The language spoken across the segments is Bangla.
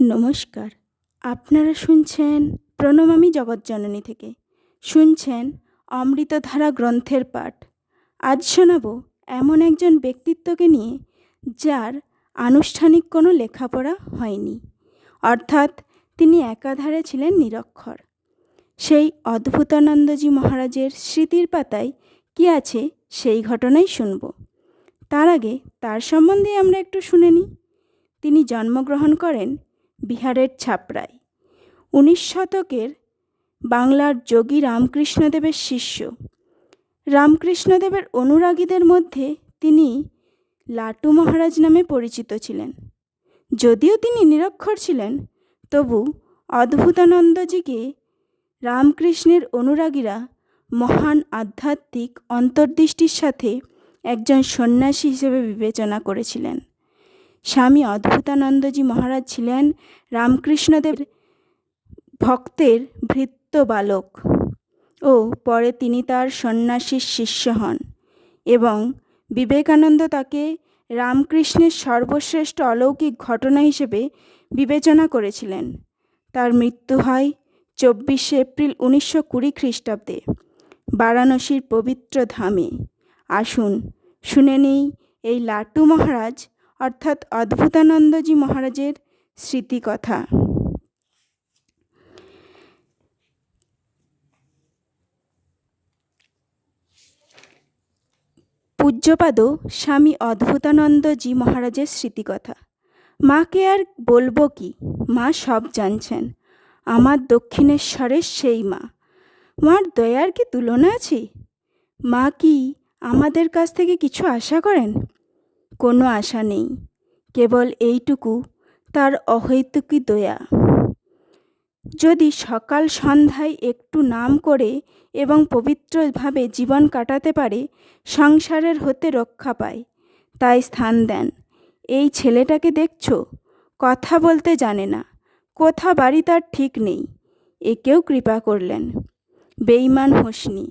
নমস্কার। আপনারা শুনছেন প্রণমামী জগৎজননী থেকে। শুনছেন অমৃতধারা গ্রন্থের পাঠ। আজ শোনাব এমন একজন ব্যক্তিত্বকে নিয়ে যার আনুষ্ঠানিক কোনো লেখাপড়া হয়নি। অর্থাৎ তিনি একাধারে ছিলেন নিরক্ষর। সেই অদ্ভুতানন্দজি মহারাজের স্মৃতির পাতায় কী আছে সেই ঘটনাই শুনব। তার আগে তার সম্বন্ধে আমরা একটু শুনে নিই। তিনি জন্মগ্রহণ করেন বিহারের ছাপড়ায়। উনিশ শতকের বাংলার যোগী রামকৃষ্ণদেবের শিষ্য। রামকৃষ্ণদেবের অনুরাগীদের মধ্যে তিনি লাটু মহারাজ নামে পরিচিত ছিলেন। যদিও তিনি নিরক্ষর ছিলেন, তবু অদ্ভুতানন্দজিকে রামকৃষ্ণের অনুরাগীরা মহান আধ্যাত্মিক অন্তর্দৃষ্টির সাথে একজন সন্ন্যাসী হিসেবে বিবেচনা করেছিলেন। স্বামী অদ্ভুতানন্দজি মহারাজ ছিলেন রামকৃষ্ণদেব ভক্তের ভৃত্য বালক ও পরে তিনি তার সন্ন্যাসীর শিষ্য হন এবং বিবেকানন্দ তাকে রামকৃষ্ণের সর্বশ্রেষ্ঠ অলৌকিক ঘটনা হিসেবে বিবেচনা করেছিলেন। তার মৃত্যু হয় চব্বিশে এপ্রিল উনিশশো কুড়ি খ্রিস্টাব্দে বারাণসীর পবিত্র ধামে। আসুন শুনে নেই এই লাটু মহারাজ অর্থাৎ অদ্ভুতানন্দজি মহারাজের স্মৃতিকথা। পূজ্যপাদ স্বামী অদ্ভুতানন্দজি মহারাজের স্মৃতিকথা। মাকে আর বলব কি? মা সব জানছেন। আমার দক্ষিণেশ্বরের সেই মা। মার দয়ার কি তুলনা আছে? মা কি আমাদের কাছ থেকে কিছু আশা করেন? কোনো আশা নেই, কেবল এইটুকু, তার অহৈতুকী দয়া। যদি সকাল সন্ধ্যায় একটু নাম করে এবং পবিত্রভাবে জীবন কাটাতে পারে, সংসারের হতে রক্ষা পায়, তাই স্থান দেন। এই ছেলেটাকে দেখছ? কথা বলতে জানে না কোথা বাড়ি তার ঠিক নেই, একেও কৃপা করলেন। বেইমান হোসনি,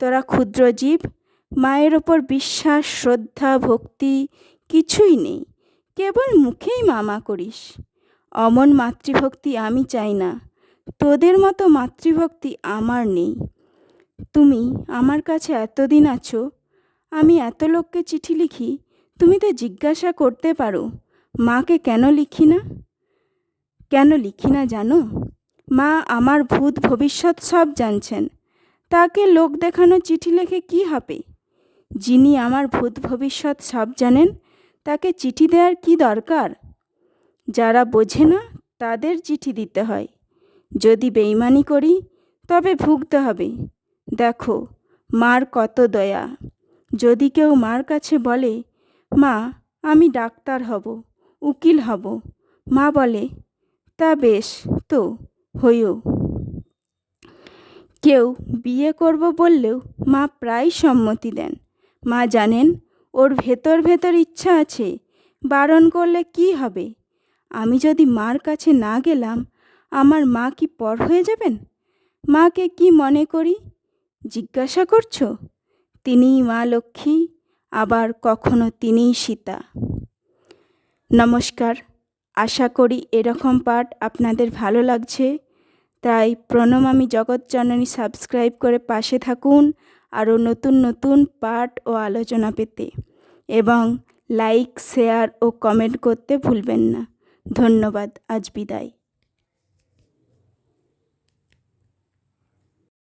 তোরা ক্ষুদ্র জীব মায়ের ওপর বিশ্বাস, শ্রদ্ধা, ভক্তি কিছুই নেই। কেবল মুখেই মামা করিস। অমন মাতৃভক্তি আমি চাই না। তোদের মতো মাতৃভক্তি আমার নেই। তুমি আমার কাছে এতদিন আছো, আমি এত লোককে চিঠি লিখি, তুমি তো জিজ্ঞাসা করতে পারো, মাকে কেন লিখি না? কেন লিখি না জানো? মা আমার ভূত ভবিষ্যৎ সব জানছেন। তাকে লোক দেখানো চিঠি লেখে কি হবে? যিনি আমার ভূত ভবিষ্যৎ সব জানেন, তাকে চিঠি দেওয়ার কি দরকার? যারা বোঝে না, তাদের চিঠি দিতে হয়। যদি বেইমানি করি, তবে ভুগতে হবে। দেখো, মার কত দয়া। যদি কেউ মার কাছে বলে, মা, আমি ডাক্তার হব, উকিল হব। মা বলে, তা বেশ, তো, হইও। কেউ বিয়ে করব বললেও মা প্রায় সম্মতি দেন। মা জানেন, ওর ভেতর ভেতর ইচ্ছা আছে, বারণ করলে কি হবে? আমি যদি মার কাছে না গেলাম, আমার মা কি পর হয়ে যাবেন? মাকে কি মনে করি? জিজ্ঞাসা করছ? তিনিই মা লক্ষ্মী, আবার কখনো তিনিই সীতা। নমস্কার, আশা করি এরকম পাঠ আপনাদের ভালো লাগছে। তাই প্রণমামী জগৎজননী সাবস্ক্রাইব করে পাশে থাকুন। আরও নতুন নতুন পাঠ ও আলোচনা পেতে এবং লাইক, শেয়ার ও কমেন্ট করতে ভুলবেন না। ধন্যবাদ, আজ বিদায়।